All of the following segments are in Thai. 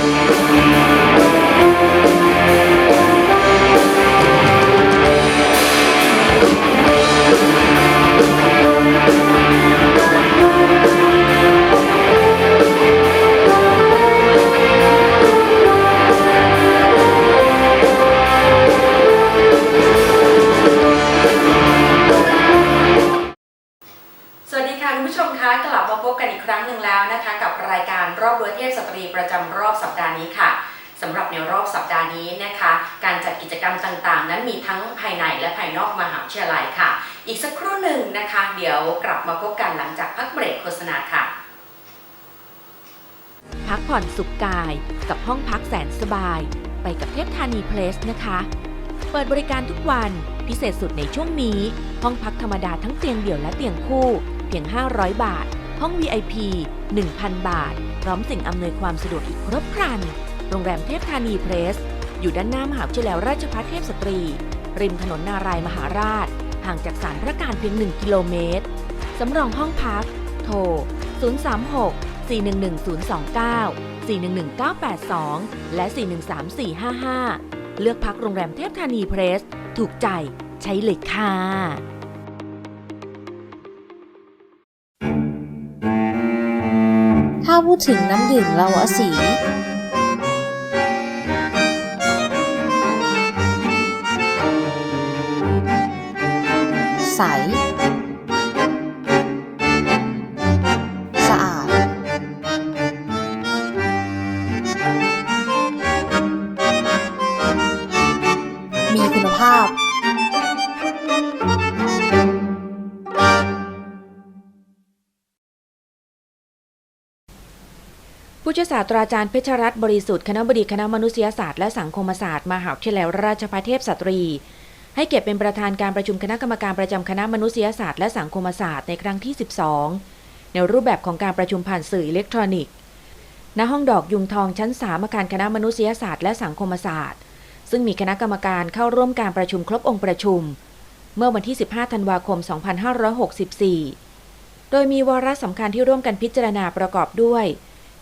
ส และภายนอกมหาวิทยาลัยค่ะ อีกสักครู่หนึ่งนะคะ เดี๋ยวกลับมาพบกันหลังจากพักเบรกโฆษณาค่ะ พักผ่อนสุขกายกับห้องพักแสนสบาย ไปกับเทพธานีเพลสนะคะ เปิดบริการทุกวันพิเศษสุดในช่วงนี้ ห้องพักธรรมดาทั้งเตียงเดี่ยวและเตียงคู่ เพียง 500 บาท ห้อง VIP 1,000 บาท พร้อมสิ่งอำนวยความสะดวกอีกครบครัน โรงแรมเทพธานีเพลสอยู่ด้านหน้ามหาวิทยาลัยราชภัฏเทพสตรี ริมถนนนารายมหาราช ห่างจากสารพระการเพียง 1 กิโลเมตร สำรองห้องพัก โทร 036 411 029 411-982 และ 413-455 เลือกพักโรงแรมเทพธานีเพรส ถูกใจใช้เลยค่ะถ้าพูดถึงน้ำดื่มลาวสี ใส สะอาด มีคุณภาพ ผู้ช่วยศาสตราจารย์เพชรรัตน์บริสุทธิ์ คณะบดีคณะมนุษยศาสตร์และสังคมศาสตร์ มหาวิทยาลัยราชภัฏเทพสตรี ให้เกียรติเป็นประธานการประชุมคณะกรรมการประจำคณะมนุษยศาสตร์และสังคมศาสตร์ในครั้งที่ 12 ในรูปแบบของการประชุมผ่านสื่ออิเล็กทรอนิกส์ ณ ห้องดอกยุงทองชั้น 3 อาคารคณะมนุษยศาสตร์และสังคมศาสตร์ ซึ่งมีคณะกรรมการเข้าร่วมการประชุมครบองค์ประชุม เมื่อวันที่ 15 ธันวาคม 2564 โดยมีวาระสำคัญที่ร่วมกันพิจารณาประกอบด้วย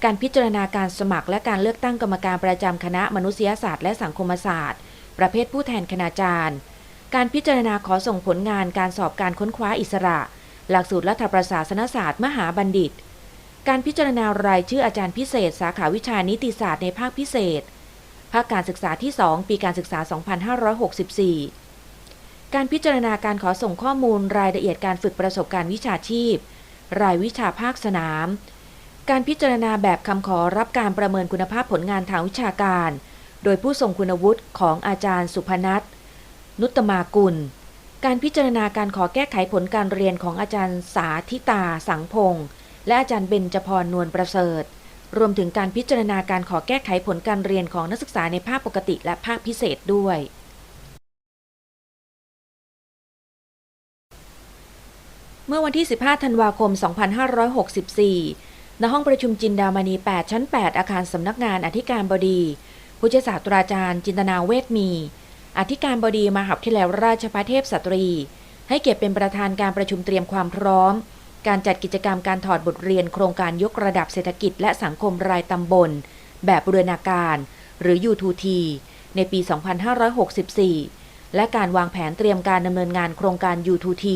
การพิจารณาการสมัครและการเลือกตั้งกรรมการประจำคณะมนุษยศาสตร์และสังคมศาสตร์ ประเภทผู้แทนคณาจารย์ การพิจารณาขอส่งผลงานการสอบการค้นคว้าอิสระ หลักสูตรรัฐประศาสนศาสตร์มหาบัณฑิต การพิจารณารายชื่ออาจารย์พิเศษ สาขาวิชานิติศาสตร์ในภาคพิเศษ ภาคการศึกษาที่ 2 ปีการศึกษา 2564 การพิจารณาการขอส่งข้อมูลรายละเอียดการฝึกประสบการณ์วิชาชีพ รายวิชาภาคสนาม การพิจารณาแบบคำขอรับการประเมินคุณภาพผลงานทางวิชาการ โดยผู้ทรงคุณวุฒิของอาจารย์สุพนัท นุตมากุล การพิจารณาการขอแก้ไขผลการเรียนของอาจารย์สาธิตาสังพงศ์และอาจารย์เบญจพรนวลประเสริฐ รวมถึงการพิจารณาการขอแก้ไขผลการเรียนของนักศึกษาในภาคปกติและภาคพิเศษด้วย เมื่อวันที่ 15 ธันวาคม 2564 ณ ห้องประชุมจินดามณี8 ชั้น 8 อาคารสำนักงานอธิการบดี ผู้ช่วยศาสตราจารย์จินตนาเวทมี อธิการบดีมหาวิทยาลัยราชภัฏเทพสตรี ให้เกียรติเป็นประธานการประชุมเตรียมความพร้อม การจัดกิจกรรมการถอดบทเรียนโครงการยกระดับเศรษฐกิจและสังคมรายตำบล แบบบูรณาการ หรือ U2T ในปี 2564 และการวางแผนเตรียมการดำเนินงานโครงการ U2T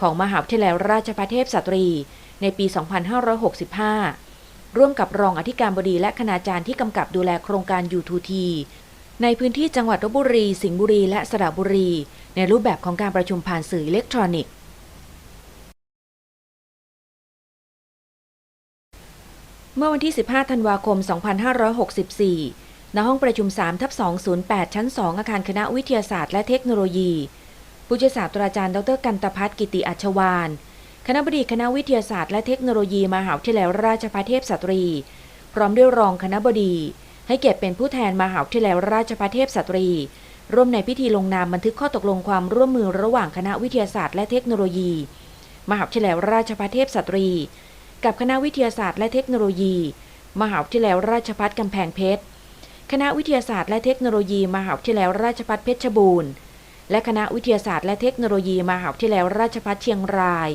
ของมหาวิทยาลัยราชภัฏเทพสตรี ในปี 2565 ร่วมกับรองอธิการบดีและคณาจารย์ที่กำกับดูแลโครงการ U2T ในพื้นที่จังหวัดลบบุรี สิงห์บุรี และสระบุรี ในรูปแบบของการประชุมผ่านสื่ออิเล็กทรอนิกส์ เมื่อวันที่ 15 ธันวาคม 2564 ณ ห้องประชุม 3 ทับ 208 ชั้น 2 อาคารคณะวิทยาศาสตร์และเทคโนโลยี ผู้ช่วยศาสตราจารย์ ดรกันตพัฒน์กิติอัชวาน คณะบดีคณะวิทยาศาสตร์และเทคโนโลยีมหาวิทยาลัยราชภัฏเทพสตรี พร้อมด้วยรองคณะบดี ให้เกียรติเป็นผู้แทนมหาวิทยาลัยราชภัฏเทพสตรี ร่วมในพิธีลงนามบันทึกข้อตกลงความร่วมมือระหว่างคณะวิทยาศาสตร์และเทคโนโลยี มหาวิทยาลัยราชภัฏเทพสตรี กับคณะวิทยาศาสตร์และเทคโนโลยี มหาวิทยาลัยราชภัฏกำแพงเพชร คณะวิทยาศาสตร์และเทคโนโลยี มหาวิทยาลัยราชภัฏเพชรบูรณ์ และคณะวิทยาศาสตร์และเทคโนโลยี มหาวิทยาลัยราชภัฏเชียงราย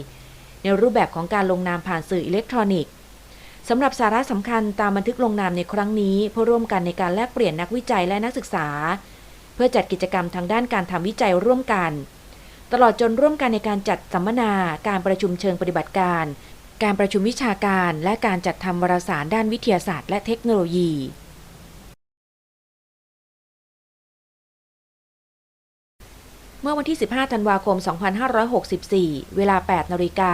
ในรูปแบบของการลงนามผ่านสื่ออิเล็กทรอนิกส์ สำหรับสาระสำคัญตามบันทึกลงนามในครั้งนี้เพื่อร่วมกันในการแลกเปลี่ยนนักวิจัยและนักศึกษา เพื่อจัดกิจกรรมทางด้านการทำวิจัยร่วมกัน ตลอดจนร่วมกันในการจัดสัมมนา การประชุมเชิงปฏิบัติการ การประชุมวิชาการ และการจัดทำวารสารด้านวิทยาศาสตร์และเทคโนโลยีเมื่อวันที่ 15 ธันวาคม 2564 เวลา 8 นาฬิกา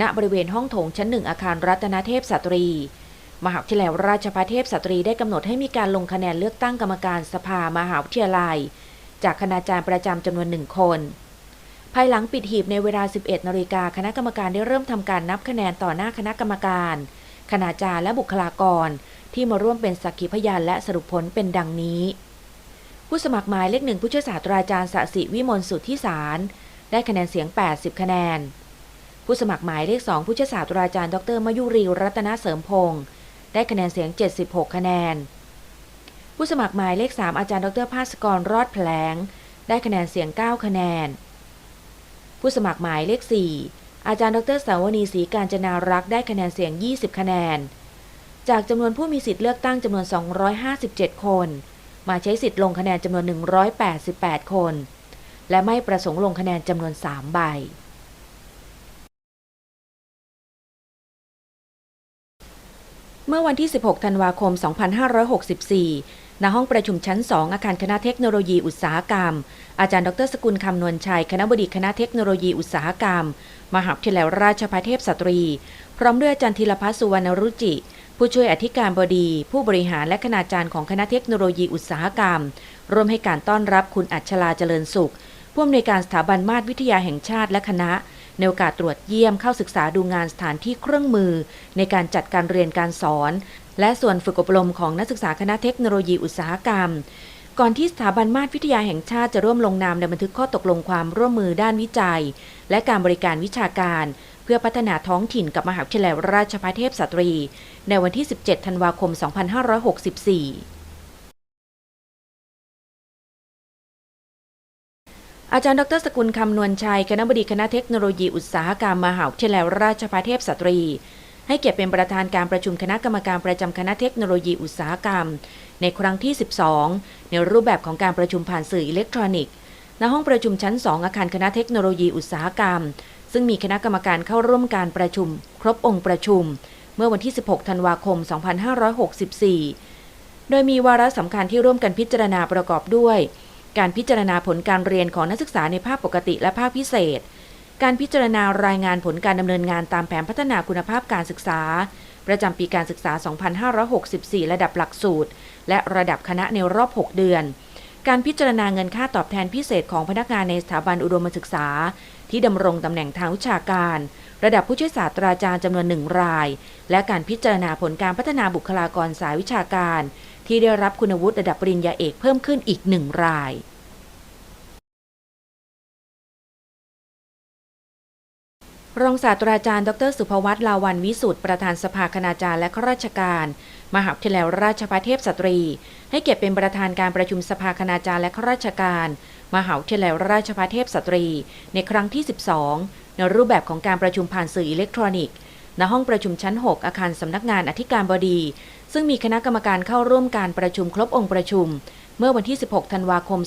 ณบริเวณห้องโถงชั้นหนึ่งอาคารรัตนเทพสตรี มหาวิทยาลัยราชภัฏเทพสตรีได้กำหนดให้มีการลงคะแนนเลือกตั้งกรรมการสภามหาวิทยาลัย จากคณาจารย์ประจำจำนวนหนึ่งคน ภายหลังปิดหีบในเวลา 11นาฬิกาคณะกรรมการได้เริ่มทำการนับคะแนนต่อหน้าคณะกรรมการ คณาจารย์และบุคลากร ที่มาร่วมเป็นสักขีพยานและสรุปผลเป็นดังนี้ ผู้สมัครหมายเลขหนึ่งผู้ช่วยศาสตราจารย์สสิวิมลสุทธิสาร ได้คะแนนเสียง 80 คะแนน ผู้สมัครหมายเลขสองผู้ช่วยศาสตราจารย์ ดรมยุรีรัตนเสริมพงศ์ได้คะแนนเสียง 76 คะแนน ผู้สมัครหมายเลข3อาจารย์ ดรภาสกรรอดแผลง ได้คะแนนเสียง 9 คะแนน ผู้สมัครหมายเลข4อาจารย์ ดรสาวนีศรีการจนารักษ์ได้คะแนนเสียง 20 คะแนน จากจำนวนผู้มีสิทธิ์เลือกตั้งจำนวน 257 คน มาใช้สิทธิ์ลงคะแนนจำนวน 188 คน และไม่ประสงค์ลงคะแนนจำนวน 3 ใบ เมื่อวันที่ 16 ธันวาคม 2564 ณ ห้องประชุมชั้น 2 อาคารคณะเทคโนโลยีอุตสาหกรรม อาจารย์ดรสกุลคำนวณชัย คณะบดีคณะเทคโนโลยีอุตสาหกรรม มหาวิทยาลัยราชภัฏเทพสตรี พร้อมด้วยอาจารย์ธีรพัฒน์สุวรรณรุจิ ผู้ช่วยอธิการบดี ผู้บริหารและคณาจารย์ของคณะเทคโนโลยีอุตสาหกรรม ร่วมให้การต้อนรับคุณอัชลาเจริญสุข ผู้อำนวยการสถาบันมาตรวิทยาแห่งชาติและคณะ ในโอกาสตรวจเยี่ยมเข้าศึกษาดูงานสถานที่เครื่องมือ ในการจัดการเรียนการสอน และส่วนฝึกอบรมของนักศึกษาคณะเทคโนโลยีอุตสาหกรรม ก่อนที่สถาบันมาตรวิทยาแห่งชาติจะร่วมลงนามในบันทึกข้อตกลงความร่วมมือด้านวิจัย และการบริการวิชาการ เพื่อพัฒนาท้องถิ่นกับมหาวิทยาลัยราชภัฏเทพสตรี ในวันที่ 17 ธันวาคม 2564 อาจารย์ดรสกุลคำนวณชัย คณะบดีคณะเทคโนโลยีอุตสาหกรรมมหาวิทยาลัยราชภัฏเทพสตรี ให้เกียรติเป็นประธานการประชุมคณะกรรมการประจำคณะเทคโนโลยีอุตสาหกรรม ในครั้งที่ 12 ในรูปแบบของการประชุมผ่านสื่ออิเล็กทรอนิกส์ณห้องประชุมชั้น 2 อาคารคณะเทคโนโลยีอุตสาหกรรม ซึ่งมีคณะกรรมการเข้าร่วมการประชุม ครบองค์ประชุม เมื่อวันที่ 16 ธันวาคม 2564 โดยมีวาระสำคัญที่ร่วมกันพิจารณาประกอบด้วย การพิจารณาผลการเรียนของนักศึกษาในภาคปกติและภาคพิเศษ การพิจารณารายงานผลการดำเนินงานตามแผนพัฒนาคุณภาพการศึกษา ประจำปีการศึกษา 2564 ระดับหลักสูตร และระดับคณะในรอบ 6 เดือน การพิจารณาเงินค่าตอบแทนพิเศษของพนักงานในสถาบันอุดมศึกษา ที่ดำรงตำแหน่งทางวิชาการ ระดับผู้ช่วยศาสตราจารย์จำนวนหนึ่งราย และการพิจารณาผลการพัฒนาบุคลากรสายวิชาการ ที่ได้รับคุณวุฒิระดับปริญญาเอกเพิ่มขึ้นอีกหนึ่งรายรองศาสตราจารย์ ดร สุภวัตลาวันวิสุทธ์ประธานสภาคณาจารย์และข้าราชการ มหาวิทยาลัยราชภัฏเทพสตรี ให้เกียรติเป็นประธานการประชุมสภาคณาจารย์และข้าราชการ มหาวิทยาลัยราชภัฏเทพสตรี ในครั้งที่ 12 ในรูปแบบของการประชุมผ่านสื่ออิเล็กทรอนิกส์ ณห้องประชุมชั้น 6 อาคารสำนักงานอธิการบดี ซึ่งมีคณะกรรมการเข้าร่วมการประชุมครบองค์ประชุม เมื่อวันที่ 16 ธันวาคม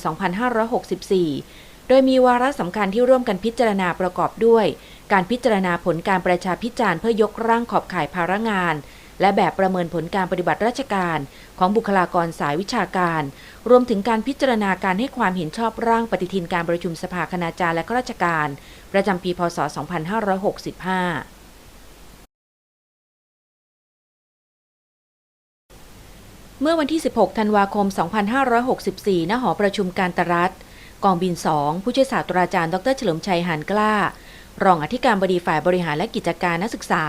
2564 โดยมีวาระสำคัญที่ร่วมกันพิจารณาประกอบด้วย การพิจารณาผลการประชาพิจารณ์เพื่อยกร่างขอบข่ายภาระงานและแบบประเมินผลการปฏิบัติราชการ ของบุคลากรสายวิชาการ รวมถึงการพิจารณาการให้ความเห็นชอบร่างปฏิทินการประชุมสภาคณาจารย์และข้าราชการ ประจำปี พศ 2565 เมื่อวันที่ 16 ธันวาคม 2564 ณ หอประชุมการตรัฐ กองบิน 2 ผู้ช่วยศาสตราจารย์ ดรเฉลิมชัยหานกล้า รองอธิการบดีฝ่ายบริหารและกิจการนักศึกษา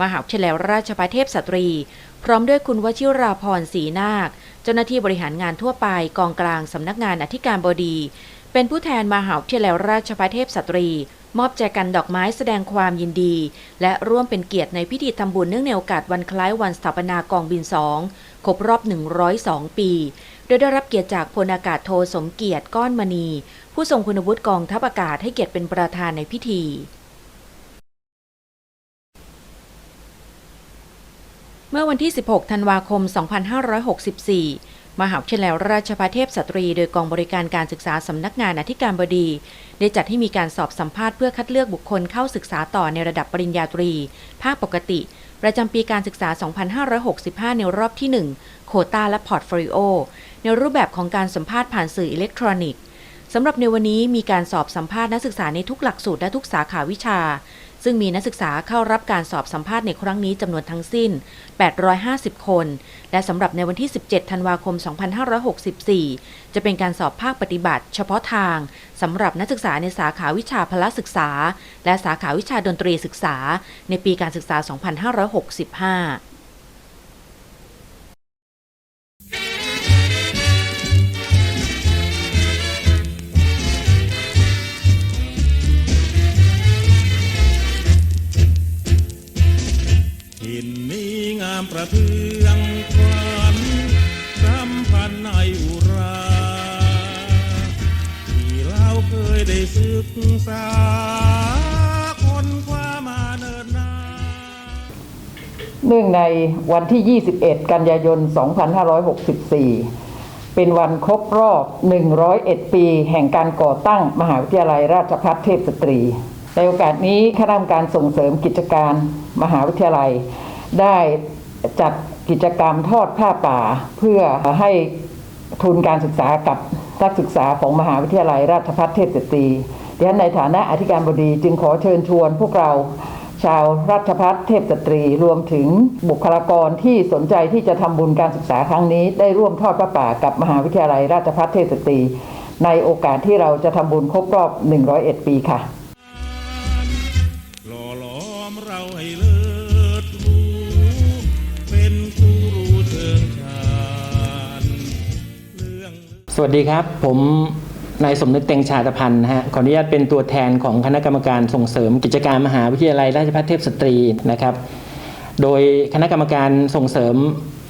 มหาวิทยาลัยราชภัฏเทพสตรี พร้อมด้วยคุณวชิราพรศรีนาค เจ้าหน้าที่บริหารงานทั่วไปกองกลางสำนักงานอธิการบดี เป็นผู้แทนมหาวิทยาลัยราชภัฏเทพสตรี มอบแจกันดอกไม้แสดงความยินดี และร่วมเป็นเกียรติในพิธีทำบุญเนื่องในโอกาสวันคล้ายวันสถาปนากองบิน 2 ครบรอบ 102 ปี โดยได้รับเกียรติจากพลอากาศโทสมเกียรติก้อนมณี ผู้ทรงคุณวุฒิกองทัพอากาศให้เกียรติเป็นประธานในพิธีเมื่อวันที่ 16 ธันวาคม 2564 มหาวิทยาลัยราชภัฏเทพสตรี โดยกองบริการการศึกษาสำนักงานอธิการบดี ได้จัดให้มีการสอบสัมภาษณ์เพื่อคัดเลือกบุคคลเข้าศึกษาต่อในระดับปริญญาตรี ภาคปกติ ประจำปีการศึกษา 2565 ในรอบที่ 1 โคตาและพอร์ตโฟลิโอ ในรูปแบบของการสัมภาษณ์ผ่านสื่ออิเล็กทรอนิกส์สำหรับในวันนี้มีการสอบสัมภาษณ์นักศึกษาในทุกหลักสูตรและทุกสาขาวิชา ซึ่งมีนักศึกษาเข้ารับการสอบสัมภาษณ์ในครั้งนี้จำนวนทั้งสิ้น 850 คน และสำหรับในวันที่ 17 ธันวาคม 2564 จะเป็นการสอบภาคปฏิบัติ เฉพาะทางสำหรับนักศึกษาในสาขาวิชาพละศึกษา และสาขาวิชาดนตรีศึกษา ในปีการศึกษา 2565ามประเทืองขวัญสัมพันในอุรา ที่เราเคยได้ศึกษาคนคว้ามาเนินนานเนื่องในวันที่ 21 กันยายน 2564 เป็นวันครบรอบ 101 ปี แห่งการก่อตั้งมหาวิทยาลัยราชภัฏเทพสตรีในโอกาสนี้คณะกรรมการส่งเสริมกิจการมหาวิทยาลัย ได้ จัดกิจกรรมทอดผ้าป่า เพื่อให้ทุนการศึกษากับนักศึกษาของมหาวิทยาลัยราชภัฏเทพสตรีดิฉันในฐานะอธิการบดีจึงขอเชิญชวนพวกเราชาวราชพัฒเทพสตรี รวมถึงบุคลากรที่สนใจที่จะทำบุญการศึกษาครั้งนี้ ได้ร่วมทอดพระป่ากับมหาวิทยาลัยราชพัฒเทพสตรี ในโอกาสที่เราจะทำบุญครบรอบ 101 ปีค่ะหล่อหลอมเราให้ สวัสดีครับ ผมนายสมนึกเต็งชาตพันธ์นะฮะขออนุญาตเป็นตัวแทนของคณะกรรมการส่งเสริมกิจการมหาวิทยาลัยราชภัฏเทพสตรีนะครับ โดยคณะกรรมการส่งเสริม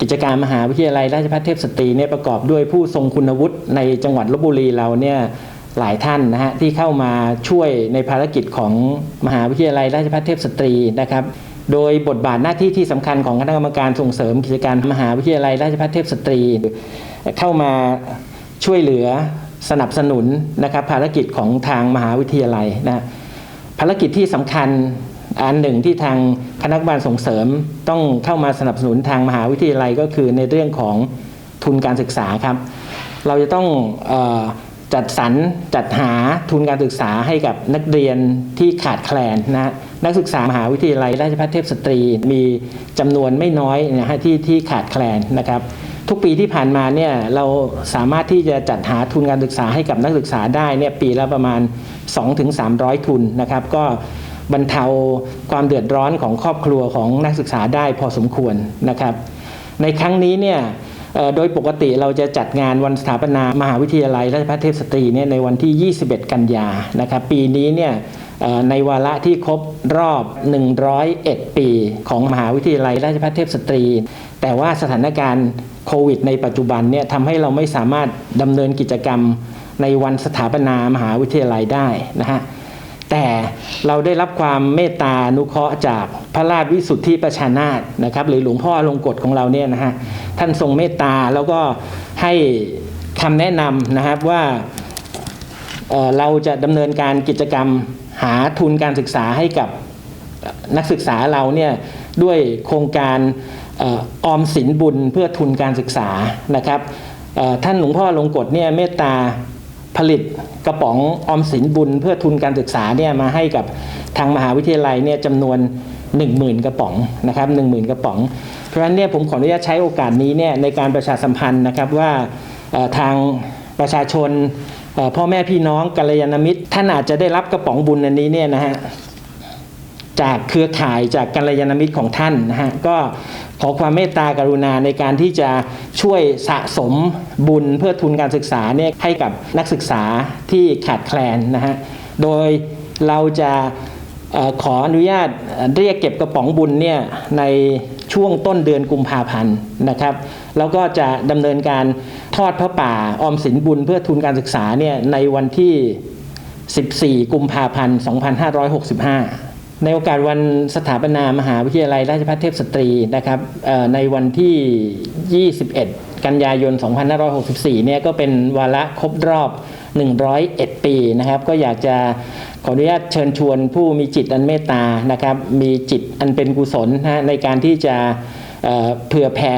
กิจการมหาวิทยาลัยราชภัฏเทพสตรีเนี่ยประกอบด้วยผู้ทรงคุณวุฒิในจังหวัดลบบุรีเราเนี่ยหลายท่านนะฮะที่เข้ามาช่วยในภารกิจของมหาวิทยาลัยราชภัฏเทพสตรีนะครับโดยบทบาทหน้าที่ที่สำคัญของคณะกรรมการส่งเสริมกิจการมหาวิทยาลัยราชภัฏเทพสตรี เข้ามา ช่วยเหลือสนับสนุนนะครับภารกิจของทางมหาวิทยาลัยนะภารกิจที่สำคัญอันหนึ่งที่ทางคณะกรรมการส่งเสริมต้องเข้ามาสนับสนุนทางมหาวิทยาลัยก็คือในเรื่องของทุนการศึกษาครับ เราจะต้องออจัดสรรจัดหาทุนการศึกษาให้กับนักเรียนที่ขาดแคลนนะฮะนักศึกษามหาวิทยาลัยราชภัฏเทพสตรีมีจำนวนไม่น้อยนะฮะที่ที่ขาดแคลนนะครับ ทุกปีที่ผ่านมาเนี่ยเราสามารถที่จะจัดหาทุนการศึกษาให้กับนักศึกษาได้เนี่ยปีละประมาณ 2-300 ทุนนะครับ ก็บรรเทาความเดือดร้อนของครอบครัวของนักศึกษาได้พอสมควรนะครับ ในครั้งนี้เนี่ยโดยปกติเราจะจัดงานวันสถาปนามหาวิทยาลัยราชภัฏเทพสตรีเนี่ยในวันที่ 21 กันยานะครับ ปีนี้เนี่ยในวาระที่ครบรอบ 101 ปี ของมหาวิทยาลัยราชภัฏเทพสตรี แต่ว่าสถานการณ์โควิด ในปัจจุบันเนี่ยทำให้เราไม่สามารถดำเนินกิจกรรมในวันสถาปนามหาวิทยาลัยได้นะฮะแต่เราได้รับความเมตตาอนุเคราะห์จากพระราชวิสุทธิประชานาถนะครับ หรือหลวงพ่อลงกฎของเราเนี่ยนะฮะท่านทรงเมตตาแล้วก็ให้คำแนะนำนะครับว่าเเราจะดำเนินการกิจกรรมหาทุนการศึกษาให้กับนักศึกษาเราเนี่ยด้วยโครงการ ออมสินบุญเพื่อทุนการศึกษานะครับท่านหลวงพ่อลงกฎเนี่ยเมตตาผลิตกระป๋องออมสินบุญเพื่อทุนการศึกษาเนี่ยมาให้กับทางมหาวิทยาลัยเนี่ยจำนวน 10,000 กระป๋องนะครับ10,000 กระป๋อง เพราะฉะนั้นเนี่ยผมขออนุญาตใช้โอกาสนี้เนี่ยในการประชาสัมพันธ์นะครับว่าทางประชาชนพ่อแม่พี่น้องกัลยาณมิตร ท่านอาจจะได้รับกระป๋องบุญอันนี้เนี่ยนะฮะ จากเครือข่ายจากกัลยาณมิตรของท่านนะฮะก็ขอความเมตตากรุณาในการที่จะช่วยสะสมบุญเพื่อทุนการศึกษาเนี่ยให้กับนักศึกษาที่ขาดแคลนนะฮะโดยเราจะขออนุญาตเรียกเก็บกระป๋องบุญเนี่ยในช่วงต้นเดือนกุมภาพันธ์นะครับแล้วก็จะดำเนินการทอดพระป่าออมสินบุญเพื่อทุนการศึกษาเนี่ยในวันที่ 14 กุมภาพันธ์ 2565 ในโอกาสวันสถาปนามหาวิทยาลัยราชภัฏเทพสตรีนะครับในวันที่ 21 กันยายน 2564 เนี่ยก็เป็นวาระครบรอบ 101 ปีนะครับ ก็อยากจะขออนุญาตเชิญชวนผู้มีจิตอันเมตตานะครับ มีจิตอันเป็นกุศลนะในการที่จะ เผื่อแผ่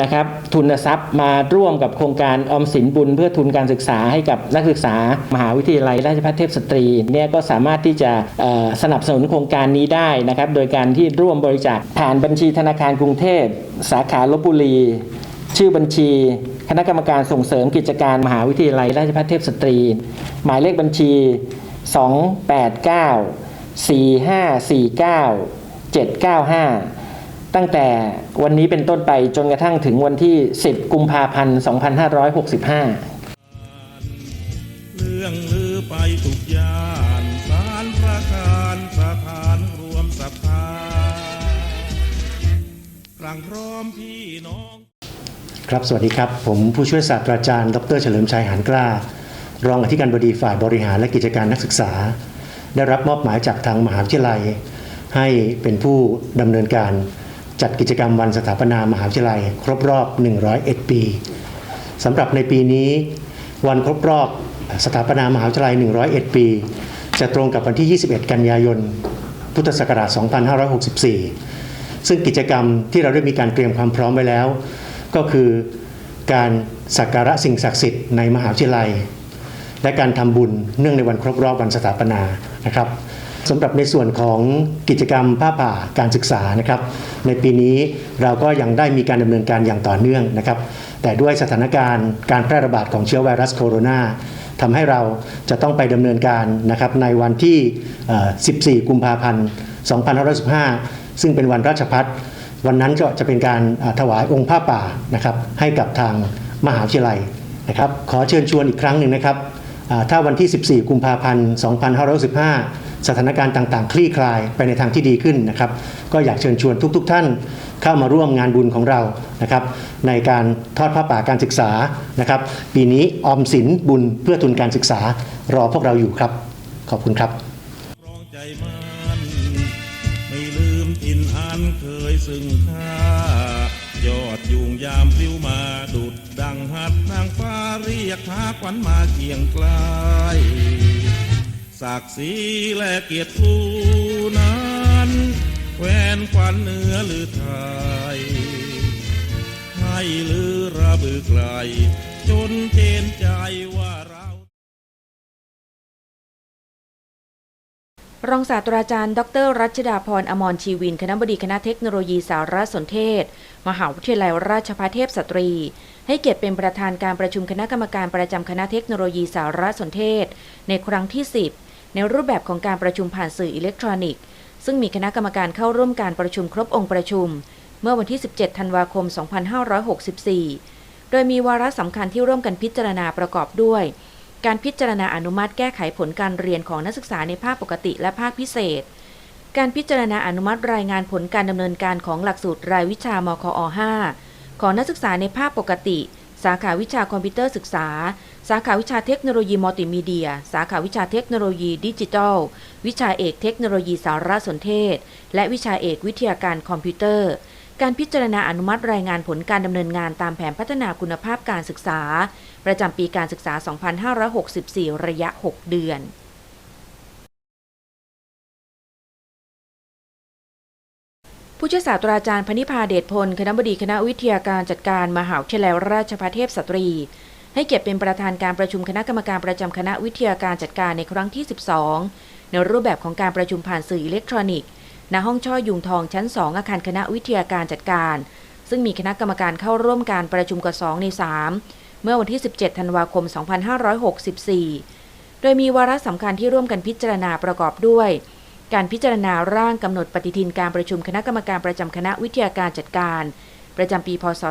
นะครับทุนทรัพย์มาร่วมกับโครงการออมสินบุญ เพื่อทุนการศึกษาให้กับนักศึกษามหาวิทยาลัยราชภัฏเทพสตรีเนี่ยก็สามารถที่จะสนับสนุนโครงการนี้ได้นะครับโดยการที่ร่วมบริจาคผ่านบัญชีธนาคารกรุงเทพ สาขาลบบุรี ชื่อบัญชี คณะกรรมการส่งเสริมกิจการมหาวิทยาลัยราชภัฏเทพสตรี หมายเลขบัญชี 289 4549 795 ตั้งแต่วันนี้เป็นต้นไปจนกระทั่งถึงวันที่ 10 กุมภาพันธ์ 2565 เรื่องลือไปทุกย่านสารประการสถานรวมศรัทธากลางพร้อมพี่น้อง ครับ สวัสดีครับ ผมผู้ช่วยศาสตราจารย์ ดรเฉลิมชัยหานกล้า รองอธิการบดีฝ่ายบริหารและกิจการนักศึกษา ได้รับมอบหมายจากทางมหาวิทยาลัย ให้เป็นผู้ดำเนินการ จัดกิจกรรมวันสถาปนามหาวิทยาลัย ครบรอบ 101 ปีสำหรับในปีนี้ วันครบรอบสถาปนามหาวิทยาลัย 101 ปี จะตรงกับวันที่ 21 กันยายน พุทธศักราช 2564 ซึ่งกิจกรรมที่เราได้มีการเตรียมความพร้อมไว้แล้ว ก็คือการสักการะสิ่งศักดิ์สิทธิ์ในมหาวิทยาลัย และการทำบุญเนื่องในวันครบรอบวันสถาปนานะครับ สำหรับในส่วนของกิจกรรมผ้าป่าการศึกษานะครับ ในปีนี้เราก็ยังได้มีการดำเนินการอย่างต่อเนื่องนะครับ แต่ด้วยสถานการณ์การแพร่ระบาดของเชื้อไวรัสโคโรนาทำให้เราจะต้องไปดำเนินการนะครับในวันที่ 14 กุมภาพันธ์ 2515 ซึ่งเป็นวันราชพัฒวันนั้นก็จะเป็นการถวายองค์ผ้าป่านะครับให้กับทางมหาวิทยาลัยนะครับ ขอเชิญชวนอีกครั้งหนึ่งนะครับถ้าวันที่ 14 กุมภาพันธ์ 2515 สถานการณ์ต่างๆ คลี่คลายไปในทางที่ดีขึ้นนะครับ ก็อยากเชิญชวนทุก ๆทท่านเข้ามาร่วมงานบุญของเรานะครับ ในการทอดผ้าป่าการศึกษานะครับ ปีนี้ออมสินบุญเพื่อทุนการศึกษารอพวกเราอยู่ครับ ขอบคุณครับรองใจมันไม่ลืมถิ่นอันเคยซึ่งค่ายอดยุงยามพลิ้วมาดุดดังหัดนางฟ้าเรียกหาขวัญมาเคียงไกล ศักดิ์ศรีและเกียรติครูนั้นแควนขวัญเหนือหรือไทย ให้ลือระบือไกล จนเจนใจว่าเรา รองศาสตราจารย์ ดร รัชดาพรอมรชีวิน คณะบดีคณะเทคโนโลยีสารสนเทศ มหาวิทยาลัยราชภัฏเทพสตรี ให้เกียรติเป็นประธานการประชุมคณะกรรมการประจำคณะเทคโนโลยีสารสนเทศ ในครั้งที่ 10 ในรูปแบบของการประชุมผ่านสื่ออิเล็กทรอนิกส์ ซึ่งมีคณะกรรมการเข้าร่วมการประชุมครบองค์ประชุม เมื่อวันที่ 17 ธันวาคม 2564 โดยมีวาระสำคัญที่ร่วมกันพิจารณาประกอบด้วย การพิจารณาอนุมัติแก้ไขผลการเรียนของนักศึกษาในภาคปกติและภาคพิเศษ การพิจารณาอนุมัติรายงานผลการดำเนินการของหลักสูตรรายวิชามคอ 5 ของนักศึกษาในภาคปกติ สาขาวิชาคอมพิวเตอร์ศึกษา สาขาวิชาเทคโนโลยีมัลติมีเดีย สาขาวิชาเทคโนโลยีดิจิทัล วิชาเอกเทคโนโลยีสารสนเทศ และวิชาเอกวิทยาการคอมพิวเตอร์ การพิจารณาอนุมัติรายงานผลการดำเนินงานตามแผนพัฒนาคุณภาพการศึกษา ประจำปีการศึกษา 2564 ระยะ 6 เดือนผู้ช่วยศาสตราจารย์พนิพาเดชพล คณะบดีคณะวิทยาการจัดการมหาวิทยาลัยราชภัฏเทพสตรี ให้เกียรติเป็นประธานการประชุมคณะกรรมการประจำคณะวิทยาการจัดการในครั้งที่ 12 ในรูปแบบของการประชุมผ่านสื่ออิเล็กทรอนิกส์ ณ ห้องช่อยุงทองชั้น 2 อาคารคณะวิทยาการจัดการ ซึ่งมีคณะกรรมการเข้าร่วมการประชุมกว่า 2 ใน 3 เมื่อวันที่ 17 ธันวาคม 2564 โดยมีวาระสำคัญที่ร่วมกันพิจารณาประกอบด้วย การพิจารณาร่างกำหนดปฏิทินการประชุมคณะกรรมการประจำคณะวิทยาการจัดการ ประจำปี พศ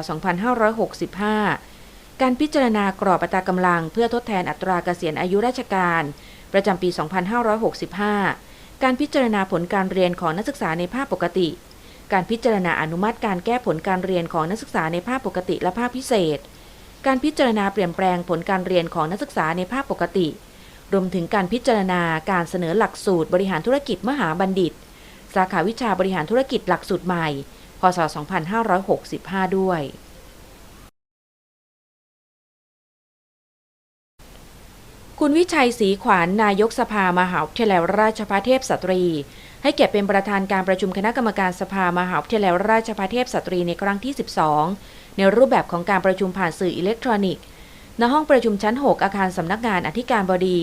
2565 การพิจารณากรอบอัตรากำลัง เพื่อทดแทนอัตราเกษียณอายุราชการ ประจำปี 2565 การพิจารณาผลการเรียนของนักศึกษาในภาคปกติ การพิจารณาอนุมัติการแก้ผลการเรียนของนักศึกษาในภาคปกติและภาคพิเศษ การพิจารณาเปลี่ยนแปลงผลการเรียนของนักศึกษาในภาคปกติ รวมถึงการพิจารณาการเสนอหลักสูตรบริหารธุรกิจมหาบัณฑิต สาขาวิชาบริหารธุรกิจหลักสูตรใหม่ พศ 2565 ด้วย คุณวิชัยศรีขวานนายกสภามหาวิทยาลัยราชภัฏเทพสตรี ให้เกียรติเป็นประธานการประชุมคณะกรรมการสภามหาวิทยาลัยราชภัฏเทพสตรีในครั้งที่ 12 ในรูปแบบของการประชุมผ่านสื่ออิเล็กทรอนิกส์ณห้องประชุมชั้น 6 อาคารสำนักงานอธิการบดี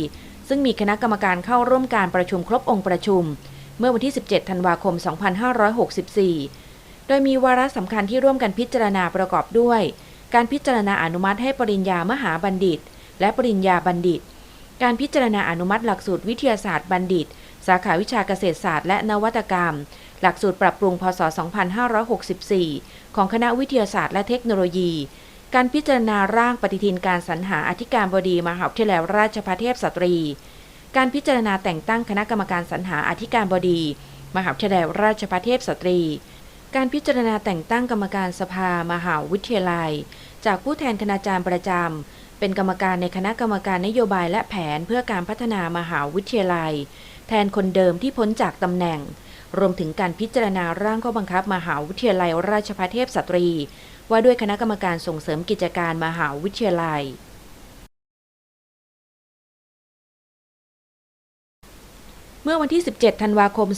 ซึ่งมีคณะกรรมการเข้าร่วมการประชุมครบองค์ประชุม เมื่อวันที่ 17 ธันวาคม 2564 โดยมีวาระสำคัญที่ร่วมกันพิจารณาประกอบด้วย การพิจารณาอนุมัติให้ปริญญามหาบัณฑิต และปริญญาบัณฑิต การพิจารณาอนุมัติหลักสูตรวิทยาศาสตร์บัณฑิต สาขาวิชาเกษตรศาสตร์และนวัตกรรม หลักสูตรปรับปรุงพศ 2564 ของคณะวิทยาศาสตร์และเทคโนโลยี การพิจารณาร่างปฏิทินการสรรหาอธิการบดีมหาวิทยาลัยราชภัฏเทพสตรี การพิจารณาแต่งตั้งคณะกรรมการสรรหาอธิการบดี มหาวิทยาลัยราชภัฏเทพสตรี การพิจารณาแต่งตั้งกรรมการสภามหาวิทยาลัย จากผู้แทนคณาจารย์ประจำ เป็นกรรมการในคณะกรรมการนโยบายและแผนเพื่อการพัฒนามหาวิทยาลัย แทนคนเดิมที่พ้นจากตำแหน่ง รวมถึงการพิจารณาร่างข้อบังคับมหาวิทยาลัยราชภัฏเทพสตรี ว่าด้วยคณะกรรมการส่งเสริมกิจการมหาวิทยาลัยเมื่อวันที่ 17 ธันวาคม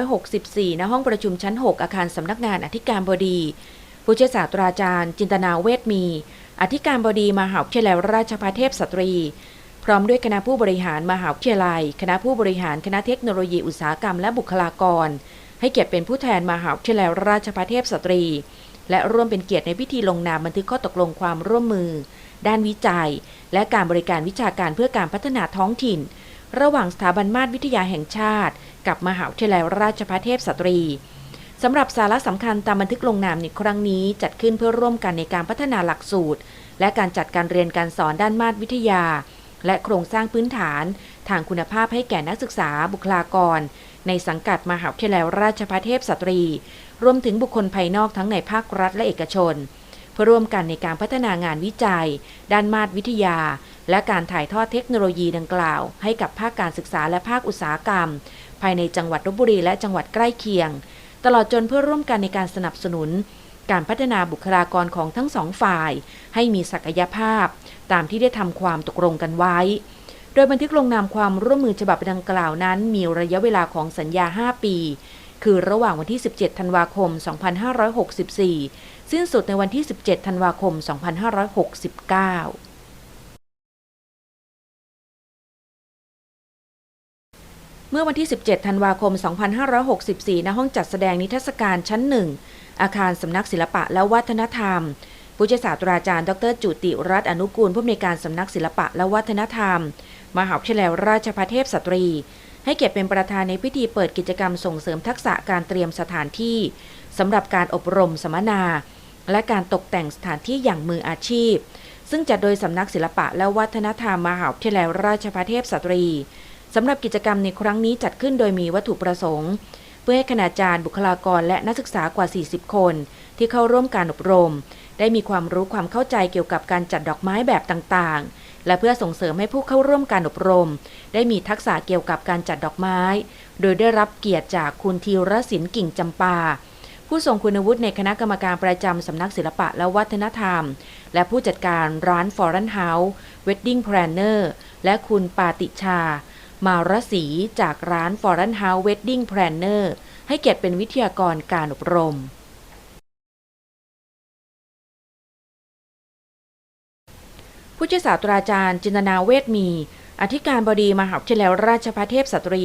2564 ณ ห้องประชุมชั้น 6 อาคารสำนักงานอธิการบดี ผู้ช่วยศาสตราจารย์ จินตนาเวทมี อธิการบดีมหาวิทยาลัยราชภัฏเทพสตรี พร้อมด้วยคณะผู้บริหารมหาวิทยาลัย คณะผู้บริหารคณะเทคโนโลยีอุตสาหกรรมและบุคลากร ให้เกียรติเป็นผู้แทนมหาวิทยาลัยราชภัฏเทพสตรี และร่วมเป็นเกียรติในพิธีลงนามบันทึกข้อตกลงความร่วมมือ ด้านวิจัย และการบริการวิชาการเพื่อการพัฒนาท้องถิ่น ระหว่างสถาบันมาตรวิทยาแห่งชาติ กับมหาวิทยาลัยราชภัฏเทพสตรี สำหรับสาระสำคัญตามบันทึกลงนามในครั้งนี้จัดขึ้นเพื่อร่วมกันในการพัฒนาหลักสูตร และการจัดการเรียนการสอนด้านมาตรวิทยา และโครงสร้างพื้นฐาน ทางคุณภาพให้แก่นักศึกษาบุคลากร ในสังกัดมหาวิทยาลัยราชภัฏเทพสตรี รวมถึงบุคคลภายนอกทั้งในภาครัฐและเอกชน เพื่อร่วมกันในการพัฒนางานวิจัย ด้านมาตรวิทยา และการถ่ายทอดเทคโนโลยีดังกล่าว ให้กับภาคการศึกษาและภาคอุตสาหกรรม ภายในจังหวัดลบบุรีและจังหวัดใกล้เคียง ตลอดจนเพื่อร่วมกันในการสนับสนุน การพัฒนาบุคลากรของทั้งสองฝ่าย ให้มีศักยภาพ ตามที่ได้ทำความตกลงกันไว้ โดยบันทึกลงนามความร่วมมือฉบับดังกล่าวนั้น มีระยะเวลาของสัญญา 5 ปี คือระหว่างวันที่ 17 ธันวาคม 2564 สิ้นสุดในวันที่ 17 ธันวาคม 2569 เมื่อวันที่ 17 ธันวาคม 2564 ณ ห้องจัดแสดงนิทรรศการชั้นหนึ่ง อาคารสำนักศิลปะและวัฒนธรรม ผู้ช่วยศาสตราจารย์ ดร จุติรัตน์อนุกูล ผู้อำนวยการสำนักศิลปะและวัฒนธรรม มหาวิทยาลัยราชภัฏเทพสตรี ให้เกียรติเป็นประธานในพิธีเปิดกิจกรรมส่งเสริมทักษะการเตรียมสถานที่สำหรับการอบรมสัมมนา และการตกแต่งสถานที่อย่างมืออาชีพ ซึ่งจัดโดยสำนักศิลปะและวัฒนธรรมมหาวิทยาลัยราชภัฏเทพสตรี สำหรับกิจกรรมในครั้งนี้จัดขึ้นโดยมีวัตถุประสงค์ เพื่อให้คณาจารย์บุคลากรและนักศึกษากว่า 40 คน ที่เข้าร่วมการอบรม ได้มีความรู้ความเข้าใจเกี่ยวกับการจัดดอกไม้แบบต่างๆ และเพื่อส่งเสริมให้ผู้เข้าร่วมการอบรม ได้มีทักษะเกี่ยวกับการจัดดอกไม้ โดยได้รับเกียรติจากคุณธีรศิลป์กิ่งจำปาผู้ทรงคุณวุฒิในคณะกรรมการประจำสำนักศิลปะและวัฒนธรรม และผู้จัดการร้าน Foreign House Wedding Planner และคุณปาติชา มารสีจากร้าน Foreign House Wedding Planner ให้เกียรติเป็นวิทยากรการอบรม ผู้ช่วยศาสตราจารย์จินตนาเวทมี อธิการบดีมหาวิทยาลัยราชภัฏเทพสตรี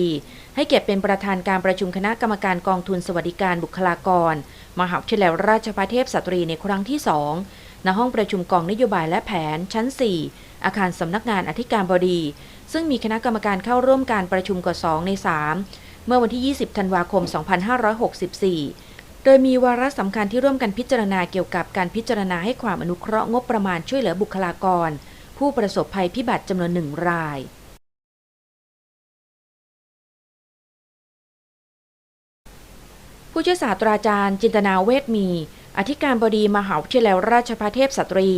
ให้เกียรติเป็นประธานการประชุมคณะกรรมการกองทุนสวัสดิการบุคลากร มหาวิทยาลัยราชภัฏเทพสตรีในครั้งที่2ณห้องประชุมกองนโยบายและแผนชั้น 4 อาคารสำนักงานอธิการบดี ซึ่งมีคณะกรรมการเข้าร่วมการประชุมกว่า 2 ใน 3 เมื่อวันที่ 20 ธันวาคม 2564 โดยมีวาระสำคัญที่ร่วมกันพิจารณาเกี่ยวกับการพิจารณาให้ความอนุเคราะห์งบประมาณช่วยเหลือบุคลากร ผู้ประสบภัยพิบัติจำนวนหนึ่งรายผู้ช่วยศาสตราจารย์จินตนาเวทมี อธิการบดีมหาวิทยาลัยราชภัฏเทพสตรี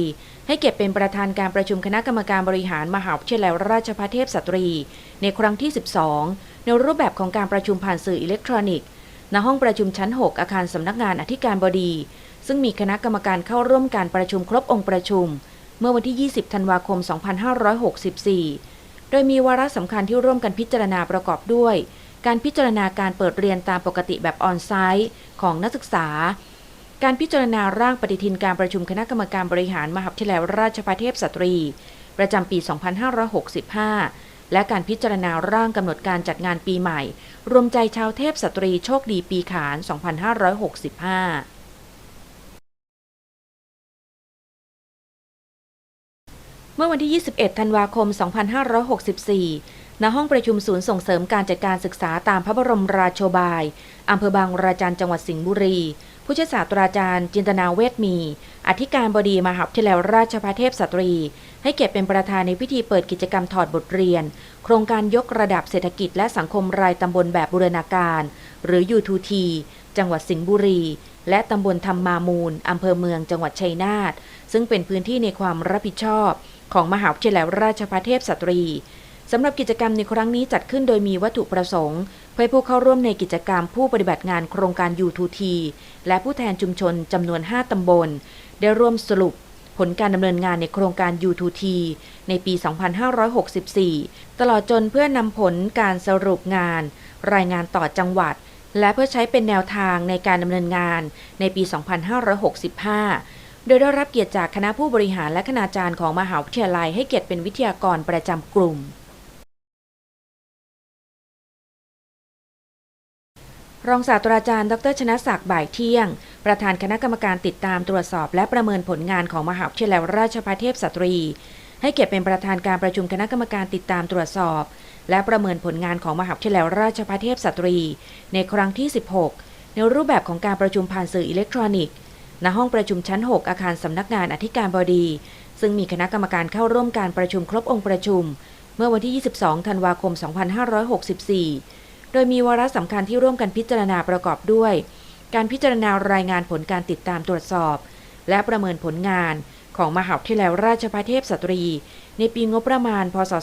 ให้เกียรติเป็นประธานการประชุมคณะกรรมการบริหารมหาวิทยาลัยราชภัฏเทพสตรี ในครั้งที่ 12 ในรูปแบบของการประชุมผ่านสื่ออิเล็กทรอนิกส์ณห้องประชุมชั้น 6 อาคารสำนักงานอธิการบดี ซึ่งมีคณะกรรมการเข้าร่วมการประชุมครบองค์ประชุม เมื่อวันที่ 20 ธันวาคม 2564 โดยมีวาระสำคัญที่ร่วมกันพิจารณาประกอบด้วย การพิจารณาการเปิดเรียนตามปกติแบบออนไซต์ของนักศึกษา การพิจารณาร่างปฏิทินการประชุมคณะกรรมการบริหารมหาวิทยาลัยราชภัฏเทพสตรี ประจำปี 2565 และการพิจารณาร่างกำหนดการจัดงานปีใหม่ รวมใจชาวเทพสตรีโชคดีปีขาน 2565เมื่อวันที่ 21 ธันวาคม 2564 ณ ห้องประชุมศูนย์ส่งเสริมการจัดการศึกษาตามพระบรมราโชบาย อำเภอบางราจันจังหวัดสิงห์บุรี ผู้ช่วยศาสตราจารย์จินตนาเวทมี อธิการบดีมหาวิทยาลัยราชภัฏเทพสตรี ให้เกียรติเป็นประธานในพิธีเปิดกิจกรรมถอดบทเรียน โครงการยกระดับเศรษฐกิจและสังคมรายตำบลแบบบูรณาการ หรือ U2T จังหวัดสิงห์บุรี และตำบลธรรมามูลอำเภอเมืองจังหวัดชัยนาทซึ่งเป็นพื้นที่ในความรับผิดชอบ ของมหาวิทยาลัยราชภัฏเทพสตรีสำหรับกิจกรรมในครั้งนี้จัดขึ้นโดยมีวัตถุประสงค์ เพื่อให้ผู้เข้าร่วมในกิจกรรมผู้ปฏิบัติงานโครงการ U2T และผู้แทนชุมชนจำนวน 5 ตำบล ได้ร่วมสรุปผลการดำเนินงานในโครงการ U2T ในปี 2564 ตลอดจนเพื่อนำผลการสรุปงาน รายงานต่อจังหวัด และเพื่อใช้เป็นแนวทางในการดำเนินงานในปี 2565 โดยได้รับเกียรติจากคณะผู้บริหารและคณาจารย์ของมหาวิทยาลัยให้เกียรติเป็นวิทยากรประจำกลุ่ม รองศาสตราจารย์ ดรชนะศักดิ์บ่ายเที่ยง ประธานคณะกรรมการติดตามตรวจสอบ และประเมินผลงานของมหาวิทยาลัยราชภัฏเทพสตรี ให้เกียรติเป็นประธานการประชุมคณะกรรมการติดตามตรวจสอบ และประเมินผลงานของมหาวิทยาลัยราชภัฏเทพสตรี ในครั้งที่ 16 ในรูปแบบของการประชุมผ่านสื่ออิเล็กทรอนิกส์ณห้องประชุมชั้น 6 อาคารสำนักงานอธิการบดี ซึ่งมีคณะกรรมการเข้าร่วมการประชุมครบองค์ประชุม เมื่อวันที่ 22 ธันวาคม 2564 โดยมีวาระสำคัญที่ร่วมกันพิจารณาประกอบด้วย การพิจารณารายงานผลการติดตามตรวจสอบ และประเมินผลงานของมหาวิทยาลัยราชภัฏเทพสตรี ในปีงบประมาณ พศ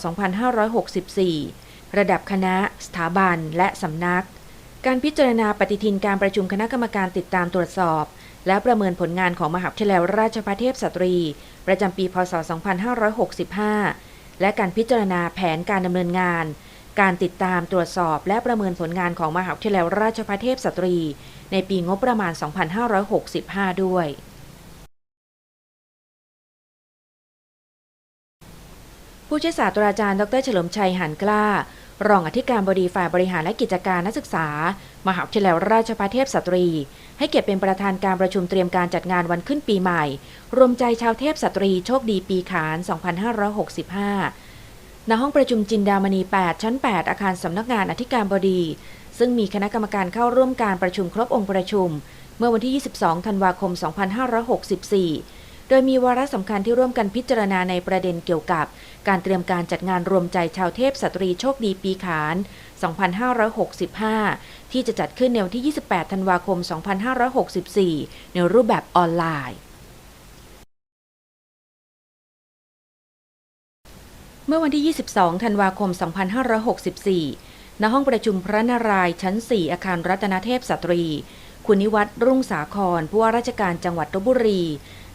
2564 ระดับคณะ สถาบัน และสำนัก การพิจารณาปฏิทินการประชุมคณะกรรมการติดตามตรวจสอบ และประเมินผลงานของมหาวิทยาลัยราชภัฏเทพสตรี ประจำปี พศ 2565 และการพิจารณาแผนการดำเนินงาน การติดตามตรวจสอบและประเมินผลงานของมหาวิทยาลัยราชภัฏเทพสตรี ในปีงบประมาณ 2565 ด้วย ผู้ช่วยศาสตราจารย์ ดรเฉลิมชัยหันกล้า รองอธิการบดีฝ่ายบริหารและกิจการนักศึกษา มหาวิทยาลัยราชภัฏเทพสตรี ให้เกียรติเป็นประธานการประชุมเตรียมการจัดงานวันขึ้นปีใหม่ รวมใจชาวเทพสตรีโชคดีปีขาน 2565 ณห้องประชุมจินดามณี 8 ชั้น 8 อาคารสำนักงานอธิการบดี ซึ่งมีคณะกรรมการเข้าร่วมการประชุมครบองค์ประชุม เมื่อวันที่ 22 ธันวาคม 2564 โดยมีวาระสำคัญที่ร่วมกันพิจารณาในประเด็นเกี่ยวกับ การเตรียมการจัดงานรวมใจชาวเทพสตรีโชคดีปีขาน 2565 ที่จะจัดขึ้นในวันที่ 28 ธันวาคม 2564 ในรูปแบบออนไลน์ มื่อวันที่ 22 ธันวาคม 2564 ณ ห้องประชุมพระนารายณ์ชั้น 4 อาคารรัตนเทพสตรี คุณนิวัฒน์รุ่งสาคร ผู้ว่าราชการจังหวัดลบบุรี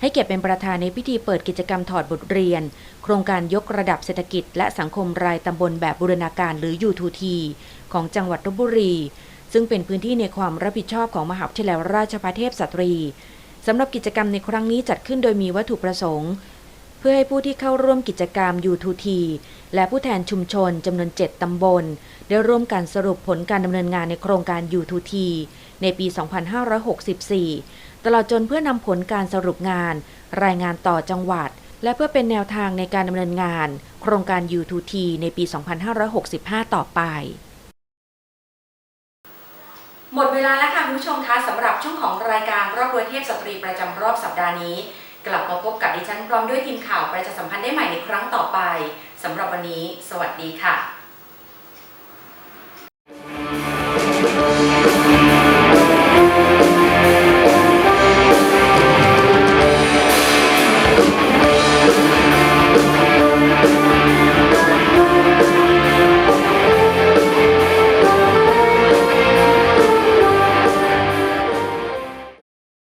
ให้เกียรติเป็นประธานในพิธีเปิดกิจกรรมถอดบทเรียน โครงการยกระดับเศรษฐกิจ และสังคมรายตำบลแบบบูรณาการหรือ U2T ของจังหวัดลบบุรี ซึ่งเป็นพื้นที่ในความรับผิดชอบของมหาวิทยาลัยราชภัฏเทพสตรีสำหรับกิจกรรมในครั้งนี้จัดขึ้นโดยมีวัตถุประสงค์ พื่อให้ผู้ที่เข้าร่วมกิจกรรม U2T และผู้แทนชุมชนจำนวน 7 ตำบล ได้ร่วมกันสรุปผลการดำเนินงานในโครงการ U2T ในปี 2564 ตลอดจนเพื่อนำผลการสรุปงาน รายงานต่อจังหวัด และเพื่อเป็นแนวทางในการดำเนินงาน โครงการ U2T ในปี 2565 ต่อไปหมดเวลาแล้วค่ะคุณผู้ชมคะสำหรับช่วงของรายการรอบรวยเทพสตรีประจำรอบสัปดาห์นี้ กลับมาพบกับดิฉันพร้อมด้วยทีมข่าวประชาสัมพันธ์ได้ใหม่ในครั้งต่อไปสำหรับวันนี้ สวัสดีค่ะ